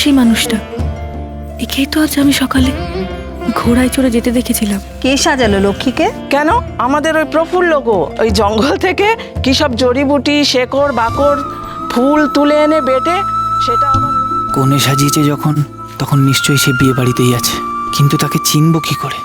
সেই মানুষটা। একেই তো আজ আমি সকালে ঘোড়ায় চড়ে যেতে দেখেছিলাম। কে সাজালো লক্ষ্মীকে? কেন? আমাদের ওই প্রফুল্ল গো ওই জঙ্গল থেকে কি সব জড়িবুটি শেকড় বাকড় ফুল তুলে এনে বেটে সেটা আবার কনে সাজিয়েছে যখন তখন নিশ্চয়ই সে বিয়ে বাড়িতেই আছে। কিন্তু তাকে চিনব কি করে?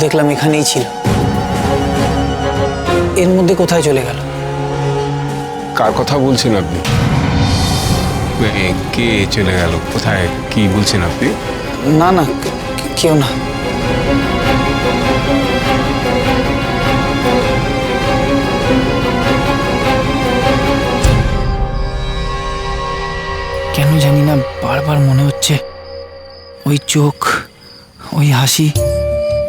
দেখলাম এখানেই ছিল। এর মধ্যে কোথায় চলে গেল? কার কথা বলছেন আপনি? এ, কে চলে গেল? কোথায়? কি বলছেন আপনি? না না কেউ না। কেন জানি না বারবার মনে হচ্ছে ওই চোখ ওই হাসি।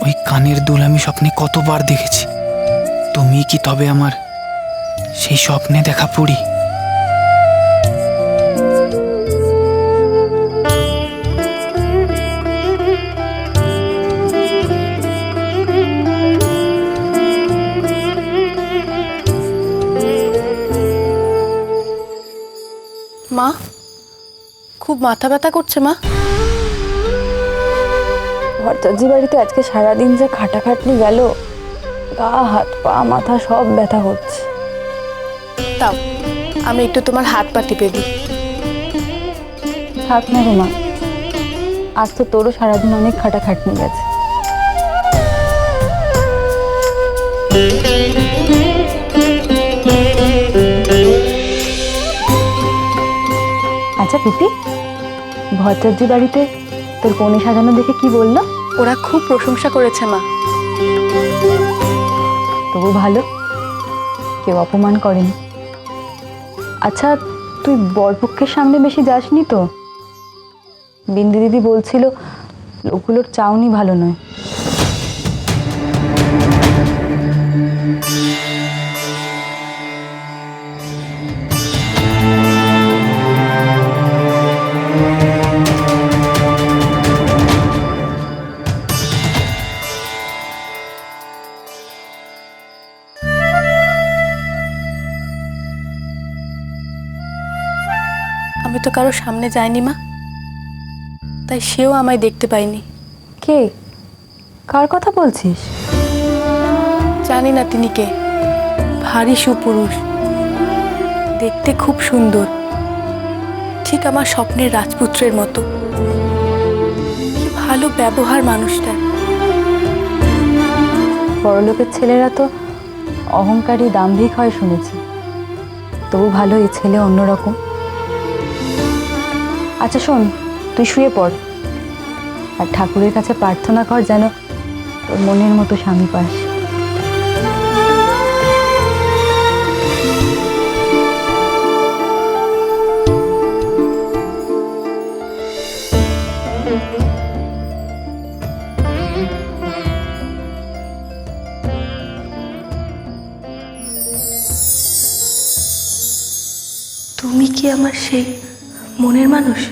ওই কানের দুল আমি স্বপ্নে কতবার দেখেছি। তুমি কি তবে আমার সেই স্বপ্নে দেখা পড়ি মা, খুব মাথা ব্যথা করছে মা। ভট্টাচার্য বাড়িতে আজকে সারাদিন যে খাটাখাটনি গেল গা হাত পা মাথা সব ব্যথা হচ্ছে। তাও আমি একটু তোমার হাত পা টিপে দিই। থাক না রে মা আজ তো তোরও সারাদিন অনেক খাটাখাটনি গেছে। আচ্ছা প্রীতি ভট্টাচার্য বাড়িতে তোর কনে সাজানো দেখে কি বলল? ওরা খুব প্রশংসা করেছে, মা। তবু ভালো, কেউ অপমান করেনি। আচ্ছা তুই বরপক্ষের সামনে বেশি যাসনি তো? বিন্দু দিদি বলছিল, লোকগুলোর চাউনি ভালো নয়। সামনে যায়নি মা। তাই সেও আমায় দেখতে পায়নি। কে? কার কথা বলছিস? জানি না তিনি কে। ভারী সুপুরুষ। দেখতে খুব সুন্দর। ঠিক আমার স্বপ্নের রাজপুত্রের মতো। কি ভালো ব্যবহার মানুষটা বড়লোকের ছেলেরা তো অহংকারী দাম্ভিক হয় শুনেছি। তবু ভালো এই ছেলে অন্যরকম। আচ্ছা শোন, তুই শুয়ে পড়। আর ঠাকুরের কাছে প্রার্থনা কর যেন তোর মনের মতো স্বামী পাস। তুমি কি আমার সেই মনের মানুষ?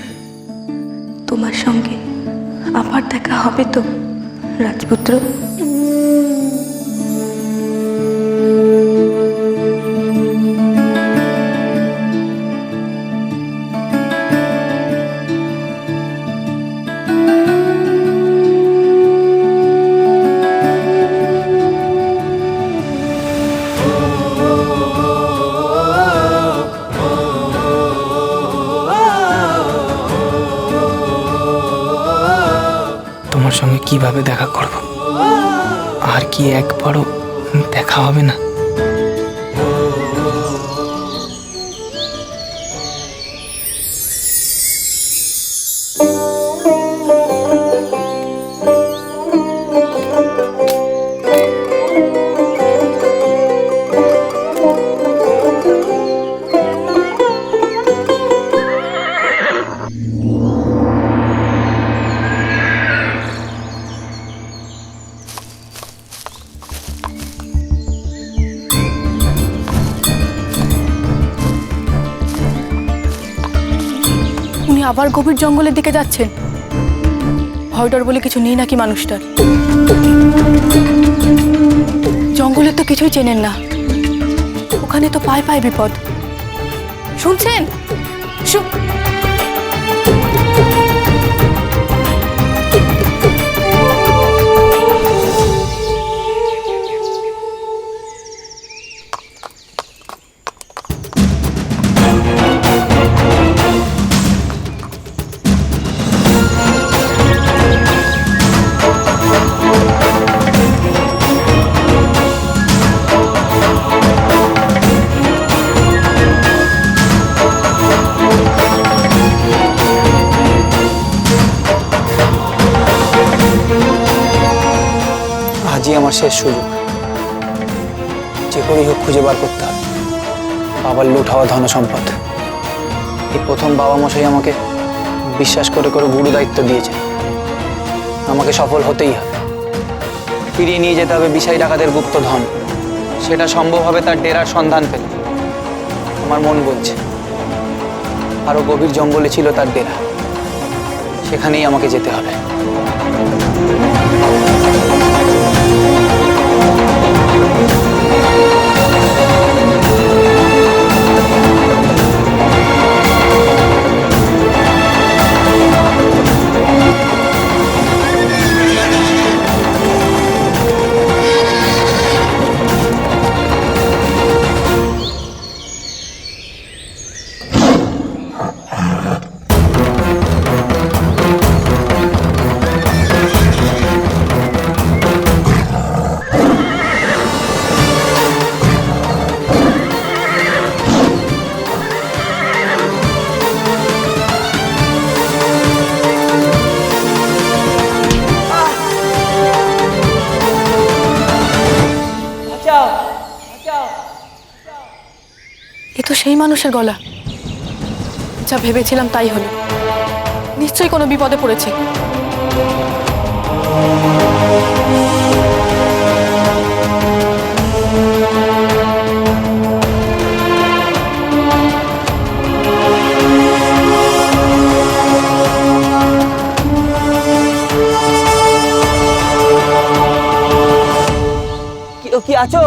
তোমার সঙ্গে আবার দেখা হবে তো রাজপুত্র। কীভাবে দেখা করব? আর কি একবারও দেখা হবে না? আবার গভীর জঙ্গলের দিকে যাচ্ছেন ভয়ডর বলে কিছু নেই নাকি মানুষটার? জঙ্গলে তো কিছুই চেনেন না। ওখানে তো পায় পায় বিপদ। শুনছেন? শু- শেষ সুযোগ। যে করেই হোক খুঁজে বার করতে হবে। বাবার লুট হওয়া ধন সম্পদ। এই প্রথম বাবা মশাই আমাকে বিশ্বাস করে করে গুরু দায়িত্ব দিয়েছে। আমাকে সফল হতেই হবে। ফিরিয়ে নিয়ে যেতে হবে বিষয় ডাকাতের গুপ্ত ধন। সেটা সম্ভব হবে তার ডেরার সন্ধান পেলে আমার মন বলছে আরও গভীর জঙ্গলে ছিল তার ডেরা। সেখানেই আমাকে যেতে হবে। মানুষের গলা। যা ভেবেছিলাম তাই হলো। নিশ্চয়ই কোনো বিপদে পড়েছে। কি আছো?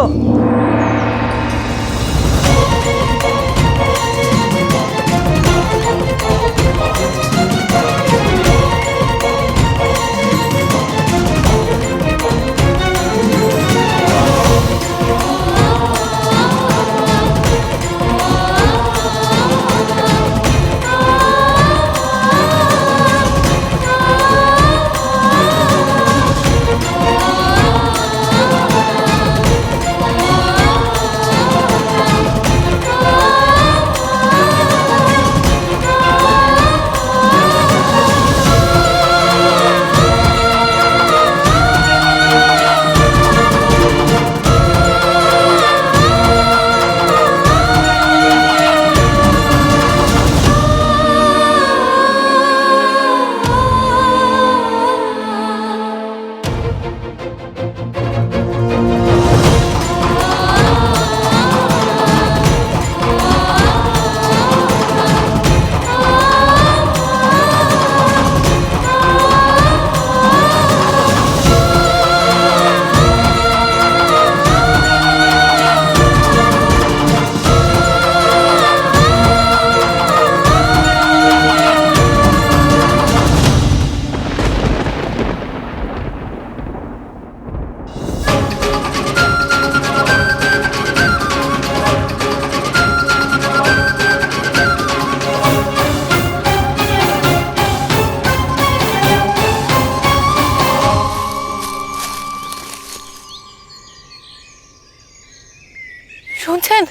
শুনছেন?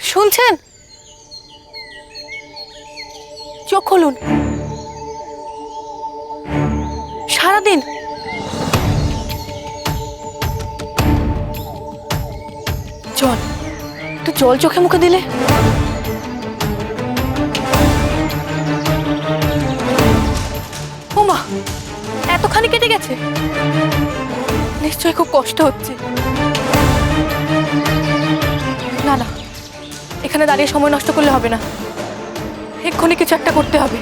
শুনছেন? চোখ খুলুন। সারাদিন। জল। তো জল চোখে মুখে দিলে। ওমা, এতখানি কেটে গেছে। নিশ্চয়ই খুব কষ্ট হচ্ছে। না না। এখানে দাঁড়িয়ে সময় নষ্ট করলে হবে না। এক্ষুনি কিছু একটা করতে হবে।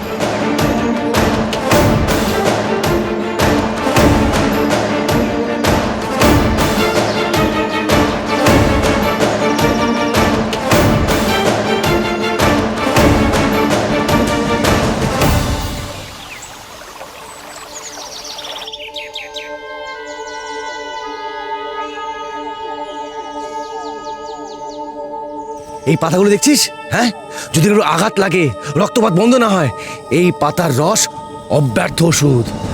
পাতাগুলো দেখছিস? হ্যাঁ? যদি আঘাত লাগে, রক্তপাত বন্ধ না হয়, এই পাতার রস অব্যর্থ ওষুধ।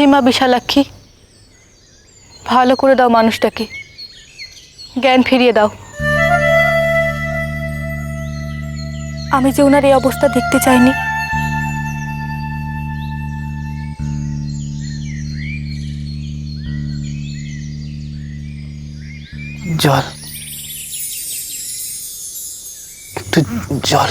হে মা বিশালাক্ষী, ভালো করে দাও মানুষটাকে। জ্ঞান ফিরিয়ে দাও। আমি যে ওনার এই অবস্থা দেখতে চাইনি। জল। একটু জল।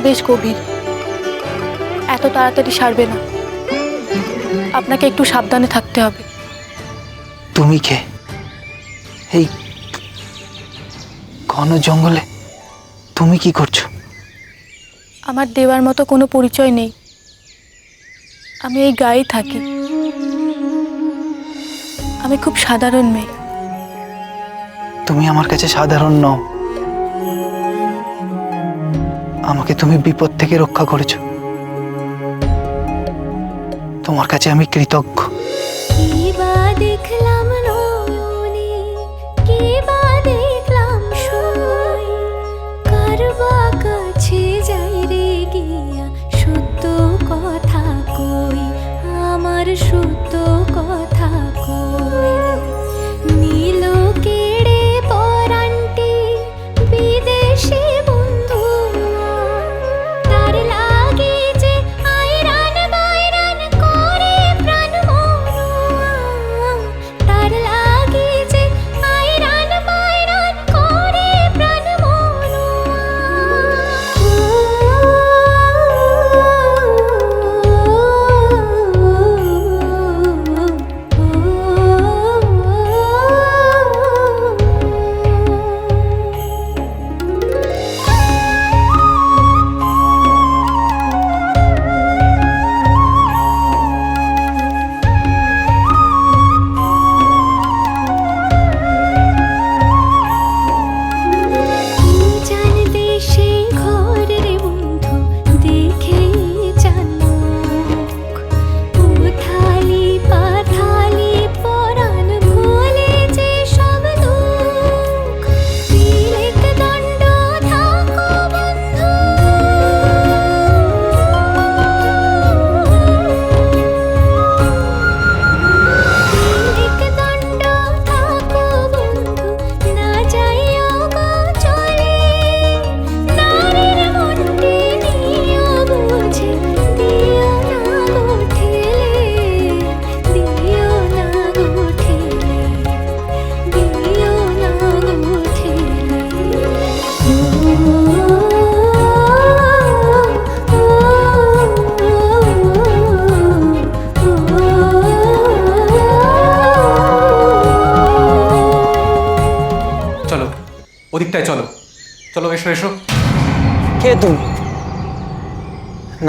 বেশ গভীর। এত তাড়াতাড়ি সারবে না। আপনাকে একটু সাবধানে থাকতে হবে। তুমি কে? এই ঘন জঙ্গলে তুমি কি করছ? আমার দেওয়ার মতো কোনো পরিচয় নেই। আমি এই গায়ে থাকি। আমি খুব সাধারণ মেয়ে। তুমি আমার কাছে সাধারণ নও। আমাকে তুমি বিপদ থেকে রক্ষা করেছ। তোমার কাছে আমি কৃতজ্ঞ। দেখলাম?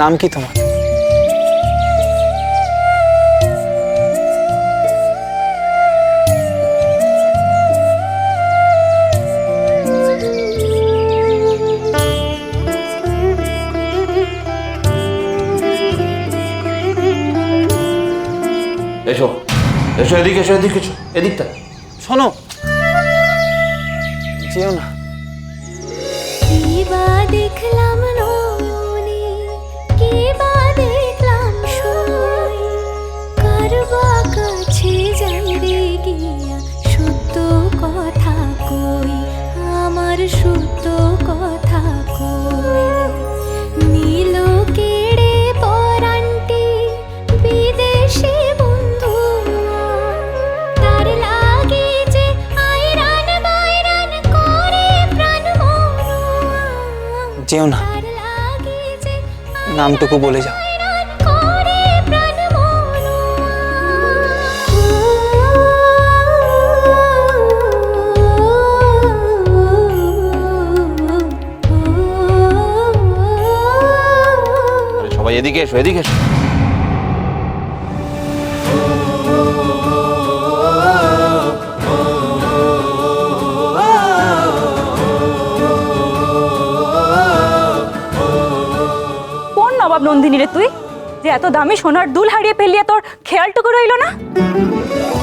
নাম কি তোমার? এসো। এসো এদিকে এসো এদিকে এসো। এদিকটা। শোনো। যেও না। দেখলাম যাই গিয়া সত্য কথা কই আমার সত্য কথা কই। নীল কেড়ে পরান্টি বিদেশি বন্ধু তার লাগে যে আইরান বাইরান করে প্রাণ যেও না। নামটুকু বলে যাও। সবাই এদিকে এসো এদিকে এসো। কোন নবাব নন্দিনী রে তুই? যে এত দামি সোনার দুল হারিয়ে ফেলিয়ে তোর খেয়ালটুকু রইল না?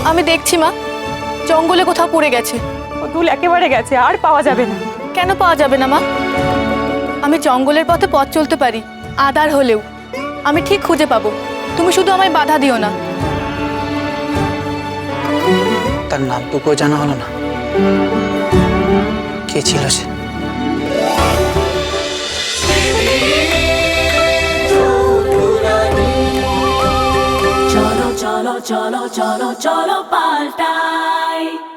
আমি দেখছি মা জঙ্গলে কোথাও পড়ে গেছে। ও দুল একেবারে গেছে আর পাওয়া যাবে না। কেন পাওয়া যাবে না মা? আমি জঙ্গলের পথে পথ চলতে পারি আদার হলেও। আমি ঠিক খুঁজে পাবো। তুমি শুধু আমায় বাধা দিও না। তার নামটুকুও জানা হলো না। কে ছিল সে? চলো চলো চলো চলো চলো পাল্টাই।